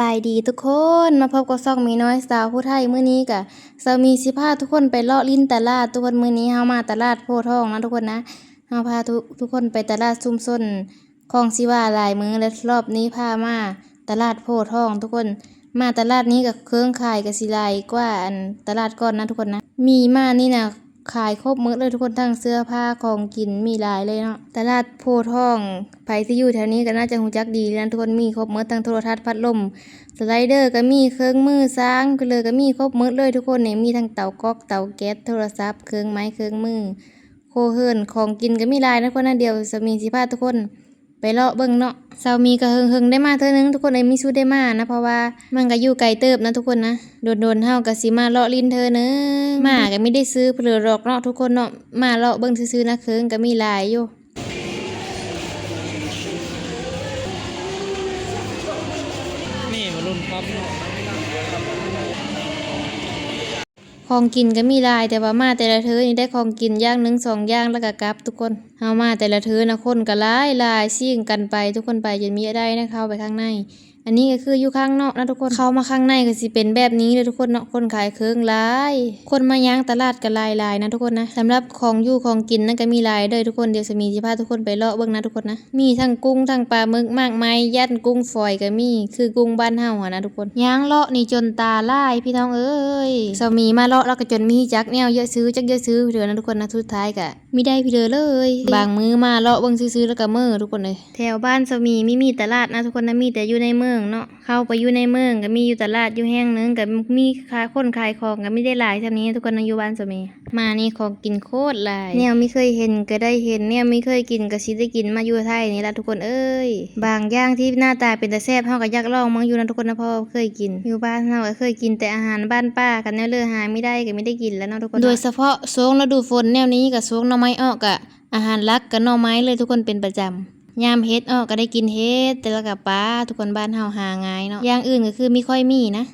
บายดีทุกคนมาพบกับซอกมีน้อยสาวผู้ไทยมื้อนี้กะสามีสิพาทุกคนไปเลาะลิ้นตลาดทุกคนมื้อนี้เฮามาตลาดโพทองนะทุกคนนะเฮาพาทุกทุกคนไปตลาดซุมซนคลองสิว่าหลายมื้อและรอบนี้พามาตลาดโพทอง ทุกคนมาตลาดนี้กับเครื่องขายกับสิหลายกว่าอันตลาดก่อนนะทุกคนนะ มีมานี่นะ ขายครบมื้อเลยทุกคนทั้งเสื้อผ้าของกินมีหลายเลยเนาะตลาดโพทองไผที่อยู่แถวนี้ก็น่าจะหูจักดีนะทุกคนมีครบมื้อทั้งโทรทัศน์พัดลมสไลเดอร์ก็มีเครื่องมือสร้างก็เลยก็มีครบมืดเลยทุกคนเนี่ยมีทั้งเตาก๊อกเตาแก๊สโทรศัพท์เครื่องไม้เครื่องมือโคเฮิรนของกินก็มีหลายนะทุกคนนะเดียวสามีสิพาทุกคน ไปเลาะเบิ่งเนาะสามีก็เฮิงๆได้มาเท่านึงทุกคนเลยมีสู้ได้มานะเพราะว่ามันก็อยู่ไกลเติบนะทุกคนนะโดนๆเฮาก็สิมาเลาะลิ้นเธอนึงมาก็ไม่ได้ซื้อเปลือหรอกเนาะทุกคนเนาะมาเลาะเบิ่งซื่อๆนะเครื่องก็มีหลายอยู่นี่มารุ่นครับ ของกินก็มีหลายแต่ว่ามาแต่ละเทือนี่ได้ของกินอย่างหนึ่งสองอย่างแล้วก็กลับทุกคนเฮามาแต่ละเทือนะคนก็หลายหลายซิ่งกันไปทุกคนไปจนมีได้นะเข้าไปข้างใน อันนี้ก็คืออยู่ข้างนอกนะทุกคนเข้ามาข้างในก็สิเป็นแบบนี้เลยทุกคนเนาะคนขายเครื่องลาย คนมาย่างตลาดก็ลายลายนะทุกคนนะสำหรับของอยู่ของกินนั่นก็มีลายเด้ทุกคนเดี๋ยวจะมีสิพาทุกคนไปเลาะเบิ่งนะทุกคนนะมีทั้งกุ้งทั้งปลาหมึกมากมายยันกุ้งฝอยก็มีคือกุ้งบ้านเฮาอะนะทุกคนย่างเลาะนี่จนตาลายพี่น้องเอ้ยสามีมาเลาะแล้วก็จนมีจักแนวเยอะซื้อจักเยอะซื้อเดือนะทุกคนนะสุดท้ายก็มีได้พี่เด้อเลย บางมือมาเลาะเบิ่งซื้อๆแล้วก็เมื่อทุกคนเลยแถวบ้านสามีไม่มีตลาดนะทุกคนนะมีแต่อยู่ในเมืองเนาะเข้าไปอยู่ในเมืองก็มีอยู่ตลาดอยู่แห่งนึงก็มีขายคนขายของก็ไม่ได้หลายเท่านี้ทุกคนนะอยู่บ้านสามี มานี่ของกินโคตรหลายแนวไม่เคยเห็นก็ได้เห็นแนวไม่เคยกินก็สิได้กินมาอยู่ไทยนี่ละทุกคนเอ้ย บางอย่างที่หน้าตาเป็นแต่แซ่บเฮาก็อยากลองมั้งอยู่นะทุกคนนะเพราะว่าเคยกิน อยู่บ้านเฮาก็เคยกินแต่อาหารบ้านป้ากันแนวเลือหาไม่ได้ก็ไม่ได้กินแล้วเนาะทุกคน โดยเฉพาะโซงฤดูฝนแนวนี้กับโซงหน่อไม้ออกกะอาหารหลักกับหน่อไม้เลยทุกคนเป็นประจำยามเฮ็ดออกก็ได้กินเฮ็ดแต่ละกับปลาทุกคนบ้านเฮาหาง่ายเนาะอย่างอื่นก็คือไม่ค่อยมีนะ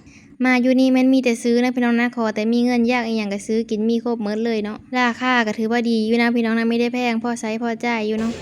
มาอยู่นี่มันมีแต่ซื้อนะพี่น้องนะขอแต่มีเงินยากอีหยังก็ซื้อกินมีครบหมดเลยเนาะราคาก็ถือว่าดีอยู่นะพี่น้องนะไม่ได้แพงพอใช้พอจ่ายอยู่เนาะ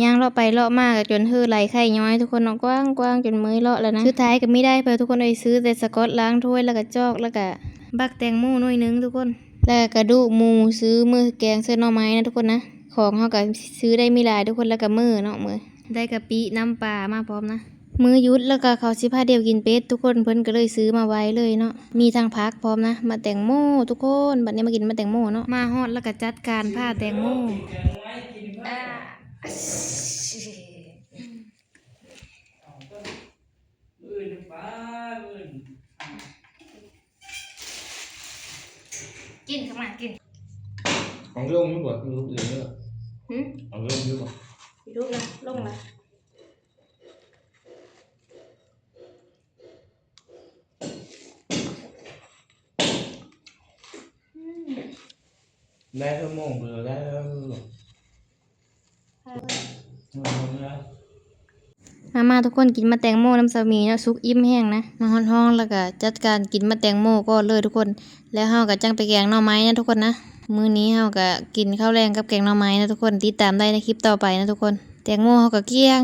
ย่างเลาะไปเลาะมาก็จนหือไหลไข่ย้อยทุกคนเนาะกว้างกว้างจนเมื่อยเลาะแล้วนะสุดท้ายก็ไม่ได้เพอทุกคนเลยซื้อแต่สกอตล้างถ้วยแล้วก็จอกแล้วก็บักแตงโมหน่อยหนึงทุกคน แล้วก็กระดูกหมูซื้อมือแกงเส้นหน่อไม้นะทุกคนนะของเฮาก็ซื้อได้มีหลายทุกคนแล้วก็มือเนาะมือได้กะปิน้ำปลามาพร้อมนะมือยุดแล้วก็เขาสิพาเดียวกินเป็ดทุกคนเพิ่นก็เลยซื้อมาไว้เลยเนาะมีทางพักพร้อมนะ มาแตงโมทุกคนบัดนี้มากินมาแตงโมเนาะมาฮอดแล้วก็จัดการผ้าแตงโม กินเข้ามากิน ของเรื่องไม่หมดรู้อื่นเลยหืมของเรื่องไม่หมดลูกนะลงละได้ชั่วโมงเดียวได้แล้วหรอไมามาทุกคนกินมาแตงโมน้ำสามีเนาะซุกอิ่มแห้งนะมาฮ้อนห้องแล้วก็จัดการกินมาแตงโมก็เลยทุกคน แล้วเฮาก็จังไปแกงหน่อไม้นะทุกคนนะมื้อนี้เฮาก็กินข้าวแรงกับแกงหน่อไม้นะทุกคนติดตามได้ในคลิปต่อไปนะทุกคน แตงโมเฮาก็เกลี้ยง